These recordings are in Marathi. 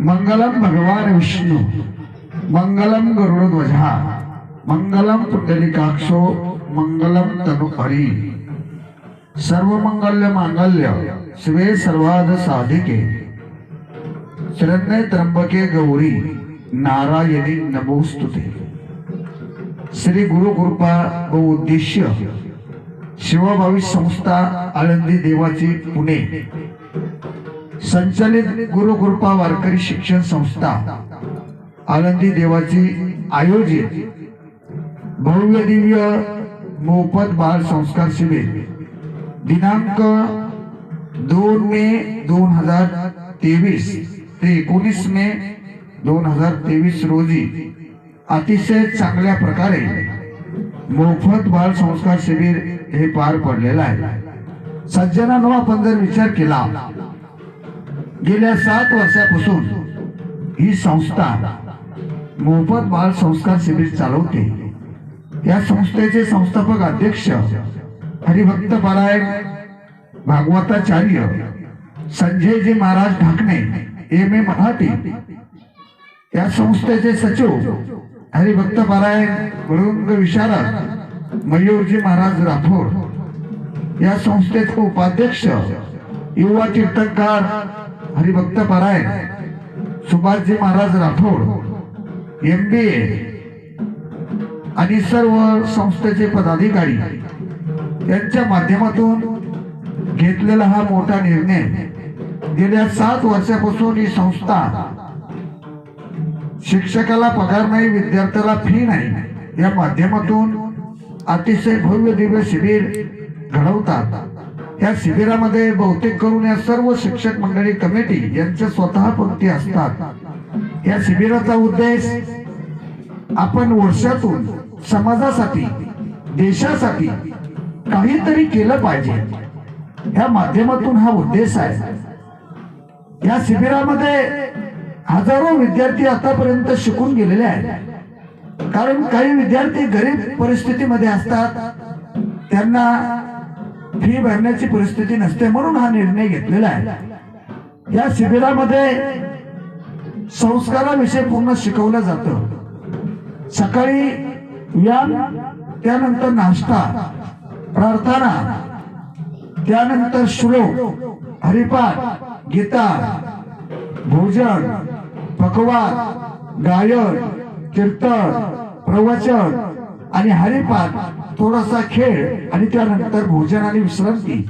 मंगलम भगवान विष्णू मंगलम गरुडध्वजा मंगलम पुंडलिकाक्षो मंगलम तनु हरी। सर्व मंगल्य मांगल्य शिवे सर्वाद साधिके। शरण्य त्र्यंबके गौरी नारायणी नमोस्तुते। श्री गुरु कृपा व उद्देश्य शिवभावी संस्था आळंदी देवाची पुणे। संचालित गुरुकृपा वारकरी शिक्षण संस्था आनंदी देवाची आयोजित भव्य दिव्य मोफत बाल संस्कार शिबिर. दिनांक दोन मे दोन हजार तेवीस ते एकोणीस मे दोन हजार तेवीस रोजी अतिशय चांगल्या प्रकारे मोफत बाल संस्कार शिबिर हे पार पडलेलं आहे. सज्जनांनो आपण जर विचार केला गेल्या सात वर्षापासून ही संस्था मोफत बाल संस्कार शिबिर चालवते. या संस्थेचे संस्थापक अध्यक्ष हरिभक्त पारायण भागवताचार्य संजयजी महाराज ढाकणे एम. ए. मराठी. या संस्थेचे सचिव हरिभक्त पारायण वळुंग विशारद मयूरजी महाराज राठोड. या संस्थेचे उपाध्यक्ष युवा कीर्तनकार हरिभक्त पारायण. Subhashji Maharaj Rathod M B A आणि सर्व संस्थेचे पदाधिकारी यांच्या माध्यमातून घेतलेला हा मोठा निर्णय. गेल्या सात वर्षापासून ही संस्था शिक्षकाला पगार नाही विद्यार्थ्याला फी नाही या माध्यमातून अतिशय भव्य दिव्य शिबिर घडवतात. त्या शिबिरामध्ये बहुतेक करून या सर्व शिक्षक मंडळी कमिटी यांच्या स्वतः पंक्ती असतात. या शिबिराचा उद्देश आपण वर्षातून समाजासाठी देशासाठी काहीतरी केलं पाहिजे. या माध्यमातून हा उद्देश आहे. या शिबिरामध्ये हजारो विद्यार्थी आतापर्यंत शिकून गेलेले आहेत. कारण काही विद्यार्थी गरीब परिस्थितीमध्ये असतात. त्यांना फी भरण्याची परिस्थिती नसते म्हणून हा निर्णय घेतलेला आहे. या शिबिरामध्ये संस्काराविषयी पूर्ण शिकवलं जातं. सकाळी व्यायाम त्यानंतर नाश्ता प्रार्थना त्यानंतर श्लोक हरिपाठ गीता भोजन पकवान गायन कीर्तन प्रवचन आणि हरिपाठ थोडासा खेळ आणि त्यानंतर भोजन आणि विश्रांती.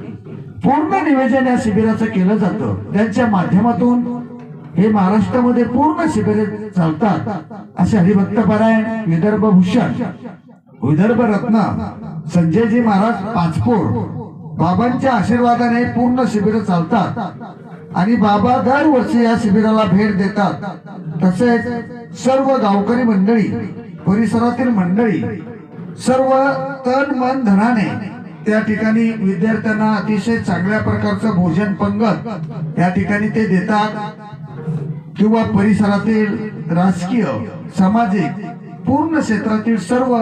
पूर्ण निवेदन या शिबिराचं केलं जातं. त्यांच्या माध्यमातून हे महाराष्ट्रामध्ये पूर्ण शिबिर चालतात असे हरिभक्त परायण विदर्भ भूषण विदर्भ रत्न संजयजी महाराज पाचपोर बाबांच्या आशीर्वादाने पूर्ण शिबिर चालतात. आणि बाबा दरवर्षी या शिबिराला भेट देतात. तसेच सर्व गावकरी मंडळी परिसरातील मंडळी सर्व तन मन धनाने त्या ठिकाणी विद्यार्थ्यांना अतिशय चांगल्या प्रकारचं भोजन पंगत या ठिकाणी ते देतात. किंवा परिसरातील राजकीय सामाजिक पूर्ण क्षेत्रातील सर्व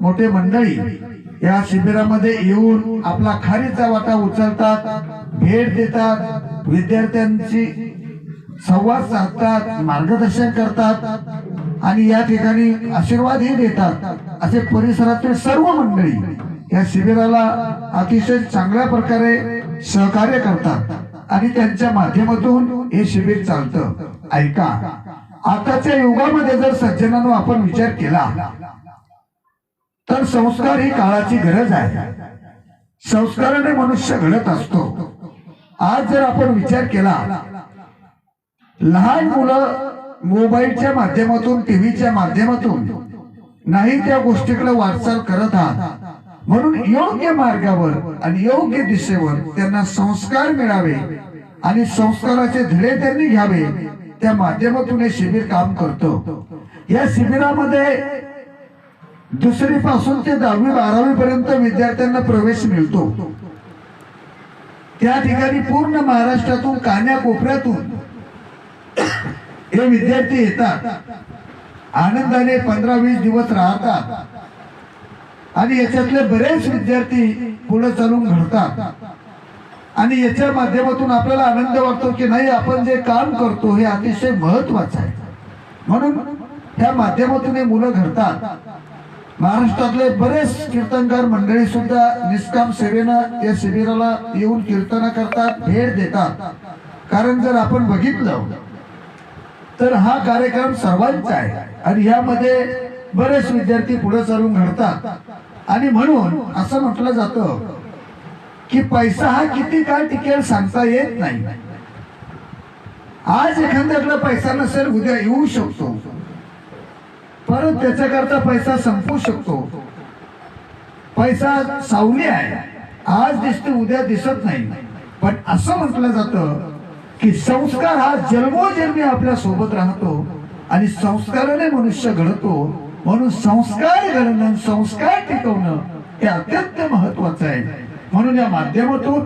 मोठे मंडळी या शिबिरामध्ये येऊन आपला खारीचा वाटा उचलतात भेट देतात विद्यार्थ्यांची संवाद साधतात मार्गदर्शन करतात आणि या ठिकाणी आशीर्वादही देतात. असे परिसरातील सर्व मंडळी या शिबिराला अतिशय चांगल्या प्रकारे सहकार्य करतात. आणि त्यांच्या माध्यमातून हे शिबिर चालतं. ऐका. आताच्या युगामध्ये जर सज्जनानं आपण विचार केला तर संस्कार ही काळाची गरज आहे. संस्काराने मनुष्य घडत असतो. आज जर आपण विचार केला लहान मुलं मोबाईलच्या माध्यमातून टीव्हीच्या माध्यमातून नाही त्या गोष्टीकडे वाटचाल करत आहात. म्हणून योग्य मार्गावर आणि योग्य दिशेवर त्यांना संस्कार मिळावे आणि संस्काराचे धडे त्यांनी घ्यावे. त्या माध्यमातून हे शिबिर काम करतो. या शिबिरामध्ये दुसरी पासून ते दहावी बारावी पर्यंत विद्यार्थ्यांना प्रवेश मिळतो. त्या ठिकाणी पूर्ण महाराष्ट्रातून कान्या कोपऱ्यातून हे विद्यार्थी येतात. आनंदाने पंधरा वीस दिवस राहतात. आणि याच्यातले बरेच विद्यार्थी पुढे चालून घडतात. आणि याच्या माध्यमातून आपल्याला आनंद वाटतो की नाही आपण जे काम करतो हे अतिशय महत्वाचं आहे. म्हणून त्या माध्यमातून हे मुलं घडतात. महाराष्ट्रातले बरेच कीर्तनकार मंडळी सुद्धा निष्काम सेवेनं या शिबिराला येऊन कीर्तन करतात भेट देतात. कारण जर आपण बघितलं तर हा कार्यक्रम सर्वांचा आहे. आणि यामध्ये बरेच विद्यार्थी पुढे चालून घडतात. आणि म्हणून असं म्हटलं जातं की पैसा हा किती काळ टिकेल सांगता येत नाही. आज एखाद्याकडे पैसा नसेल उद्या येऊ शकतो. परत त्याच्याकरता पैसा संपू शकतो. पैसा सावली आहे. आज दिसते उद्या दिसत नाही. पण असं म्हटलं जातं की संस्कार हा जन्मोजन्मी आपल्यासोबत राहतो आणि संस्काराने मनुष्य घडतो म्हणून संस्कार घडणं संस्कार टिकवणं हे अत्यंत महत्वाचं आहे. म्हणून या माध्यमातून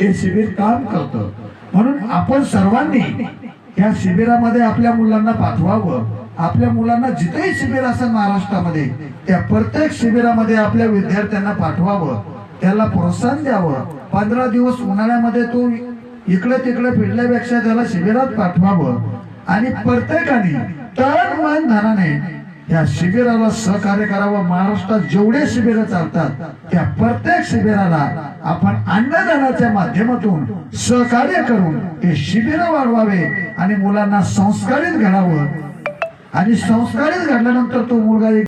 हे शिबिर काम करतं. म्हणून आपण सर्वांनी या शिबिरामध्ये आपल्या मुलांना पाठवावं. आपल्या मुलांना जिथेही शिबिर असेल महाराष्ट्रामध्ये त्या प्रत्येक शिबिरामध्ये आपल्या विद्यार्थ्यांना पाठवावं. त्याला प्रोत्साहन द्यावं. पंधरा दिवस उन्हाळ्यामध्ये तो इकडे तिकडे फिरल्यापेक्षा त्याला शिबिरात पाठवावं. आणि प्रत्येकाने तन मन धनाने या शिबिराला सहकार्य करावं. महाराष्ट्रात जेवढे शिबिर चालतात त्या प्रत्येक शिबिराला आपण अन्नदानाच्या माध्यमातून सहकार्य करून हे शिबिर वाढवावे आणि मुलांना संस्कारित घडावं. आणि संस्कारित घडल्यानंतर तो मुलगा